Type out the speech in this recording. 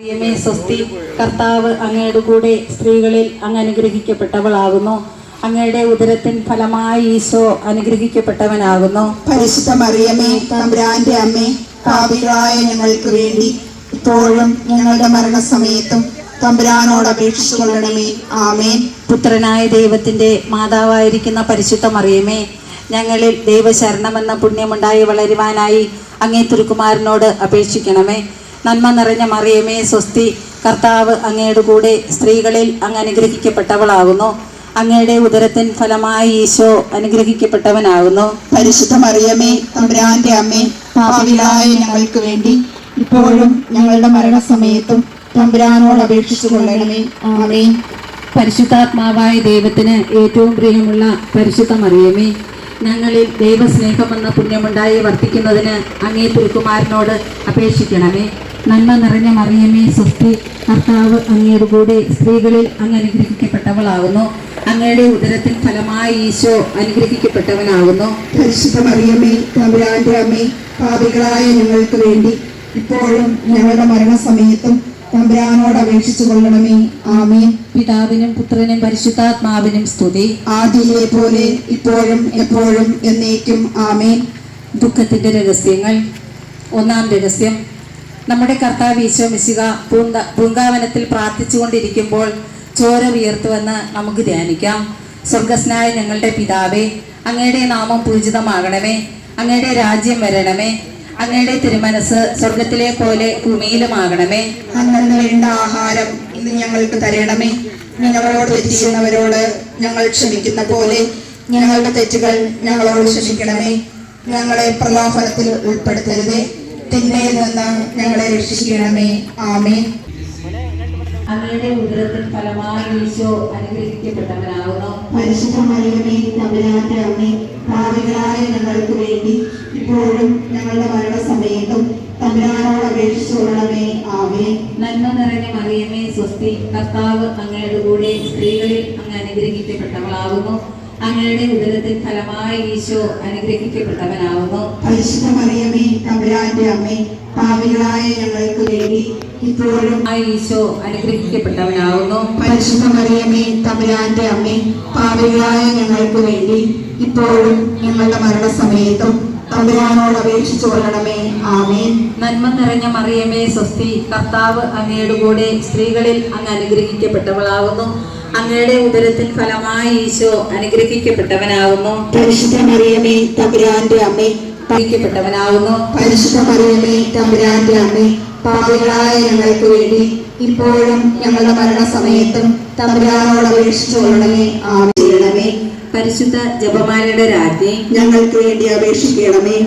ദൈവമേ സ്വസ്തി കർത്താവ് അങ്ങയുടെ കൂടെ സ്ത്രീകളിൽ അങ്ങ് അനുഗ്രഹിക്കപ്പെട്ടവളാകുന്നു. അങ്ങയുടെ ഉദരത്തിൻ ഫലമായി ഈശോ അനുഗ്രഹിക്കപ്പെട്ടവനാകുന്നു. പരിശുദ്ധ മറിയമേ തമ്പുരാന്റെ അമ്മ പാപികളായ ഞങ്ങൾക്ക് വേണ്ടി ഇപ്പോഴും ഞങ്ങളുടെ മരണസമയത്തും തമ്പുരാനോട് അപേക്ഷിച്ചു കൊള്ളണമേ. ആമേൻ. പുത്രനായ ദൈവത്തിന്റെ മാതാവായിരിക്കുന്ന പരിശുദ്ധ മറിയമേ ഞങ്ങളിൽ ദൈവശരണമെന്ന പുണ്യമുണ്ടായി വളരുവാനായി അങ്ങേ തിരുക്കുമാരനോട് അപേക്ഷിക്കണമേ. നന്മ നിറഞ്ഞ മറിയമേ സ്വസ്തി കർത്താവ് അങ്ങയുടെ കൂടെ സ്ത്രീകളിൽ അങ്ങ് അനുഗ്രഹിക്കപ്പെട്ടവളാകുന്നു. അങ്ങയുടെ ഉദരത്തിൻ ഫലമായി ഈശോ അനുഗ്രഹിക്കപ്പെട്ടവനാകുന്നു. പരിശുദ്ധ മറിയമേ തമ്പുരാന്റെ അമ്മേ പാവിലായ ഞങ്ങൾക്ക് വേണ്ടി ഇപ്പോഴും ഞങ്ങളുടെ മരണസമയത്തും തമ്പുരാനോട് അപേക്ഷിച്ചു കൊള്ളണമേ. ആമേ പരിശുദ്ധാത്മാവായ ദൈവത്തിന് ഏറ്റവും പ്രിയമുള്ള പരിശുദ്ധ മറിയമേ ഞങ്ങളിൽ ദൈവസ്നേഹമെന്ന പുണ്യമുണ്ടായി വർദ്ധിക്കുന്നതിന് അങ്ങേ തിരുക്കുമാരനോട് അപേക്ഷിക്കണമേ. നന്മ നിറഞ്ഞ മറിയമേ സ്വസ്തി കർത്താവ് അങ്ങയുടെ കൂടെ സ്ത്രീകളിൽ അങ്ങ് അനുഗ്രഹിക്കപ്പെട്ടവളാകുന്നു അങ്ങയുടെ ഉദരത്തിൻ ഫലമായി ഈശോ അനുഗ്രഹിക്കപ്പെട്ടവനാകുന്നു പരിശുദ്ധ മറിയമേ തമ്പുരാന്റെ അമ്മേ പാപികളായ ഞങ്ങൾക്ക് വേണ്ടി ഇപ്പോഴും ഞങ്ങളുടെ മരണസമയത്തും തമ്പുരാനോട് അപേക്ഷിച്ചു കൊള്ളണമേ. ആമീൻ. പിതാവിനും പുത്രനും പരിശുദ്ധാത്മാവിനും സ്തുതി. ആദിയിലെ പോലെ ഇപ്പോഴും എപ്പോഴും എന്നേക്കും ആമീൻ. ദുഃഖത്തിന്റെ രഹസ്യങ്ങൾ. ഒന്നാം രഹസ്യം. നമ്മുടെ കർത്താവ് ഈശോ മിശിക പൂങ്ക പൂങ്കാവനത്തിൽ പ്രാർത്ഥിച്ചുകൊണ്ടിരിക്കുമ്പോൾ ചോര ഉയർത്തുവെന്ന് നമുക്ക് ധ്യാനിക്കാം. സ്വർഗസ്നായ ഞങ്ങളുടെ പിതാവേ അങ്ങയുടെ നാമം പൂജിതമാകണമേ. അങ്ങയുടെ രാജ്യം വരണമേ. അങ്ങയുടെ തിരുമനസ് സ്വർഗത്തിലെ പോലെ ഭൂമിയിലുമാകണമേ. വേണ്ട ആഹാരം ഇന്ന് ഞങ്ങൾക്ക് തരണമേ. ഞങ്ങളോട് തെറ്റ് ഞങ്ങൾ ക്ഷമിക്കുന്ന പോലെ ഞങ്ങളുടെ തെറ്റുകൾ ഞങ്ങളോട് ക്ഷമിക്കണമേ. ഞങ്ങളെ പ്രലോഭനത്തിൽ ഉൾപ്പെടുത്തരുതേ. തിന്മയിൽ നിന്ന് ഞങ്ങളെ രക്ഷിക്കണമേ. ആമേൻ. അങ്ങയുടെ ഉദരത്തിൽ ഫലമായി ഈശോ അനുഗ്രഹിക്കപ്പെട്ടവനാകുന്നു. പരിശുദ്ധ മറിയമേ തമ്പുരാന്റെ അമ്മേ പാപികളായ ഞങ്ങൾക്ക് വേണ്ടി ഇപ്പോഴും ഞങ്ങളുടെ മരണസമയത്തും തമ്പുരാനോട് അപേക്ഷിച്ചുകൊള്ളണമേ ആമേ ആമേൻ. നന്മ നിറഞ്ഞ മറിയമേ സ്വസ്തി കർത്താവ് അങ്ങയുടെ കൂടെ സ്ത്രീകളിൽ അങ്ങ് അനുഗ്രഹിക്കപ്പെട്ടവളാകുന്നു. അങ്ങയുടെ ഉദരത്തിൽ ഫലമായി ഈശോ അനുഗ്രഹിക്കപ്പെട്ടവനാവുന്നു. പരിശുദ്ധ മറിയമേ തമ്പുരാന്റെ അമ്മേ പാവികളായ ഞങ്ങൾക്ക് വേണ്ടി ഇപ്പോഴും ആ ഈശോ അനുഗ്രഹിക്കപ്പെട്ടവനാവുന്നു. പരിശുദ്ധ മറിയമേ തമ്പുരാന്റെ അമ്മേ പാവികളായ ഞങ്ങൾക്ക് വേണ്ടി ഇപ്പോഴും ഞങ്ങളുടെ മരണസമയത്തും തമ്പുരാനോട് അപേക്ഷിച്ചു കൊള്ളണമേ ആമേൻ നന്മ നിറഞ്ഞ മറിയമേ സ്വസ്തി. കർത്താവ് അങ്ങയുടെ കൂടെ സ്ത്രീകളിൽ അങ്ങ് അനുഗ്രഹിക്കപ്പെട്ടവളാകുന്നു. അങ്ങയുടെ ഉദരത്തിൽ ഫലമായി ഈശോ അനുഗ്രഹിക്കപ്പെട്ടവനാകുന്നു. പരിശുദ്ധ മറിയമേ തമ്പുരാന്റെ അമ്മേ. അനുഗ്രഹിക്കപ്പെട്ടവനാകുന്നു. പരിശുദ്ധ മറിയമേ തമ്പുരാന്റെ അമ്മേ. പാപികളായ ഞങ്ങൾക്ക് വേണ്ടി ഇപ്പോഴും ഞങ്ങളുടെ മരണസമയത്തും തമ്പുരാനോട് അപേക്ഷിച്ചു കൊള്ളണമേ പരിശുദ്ധ ജപമാലയുടെ രാജ്ഞി. ഞങ്ങൾക്ക് വേണ്ടി അപേക്ഷിക്കണമേ.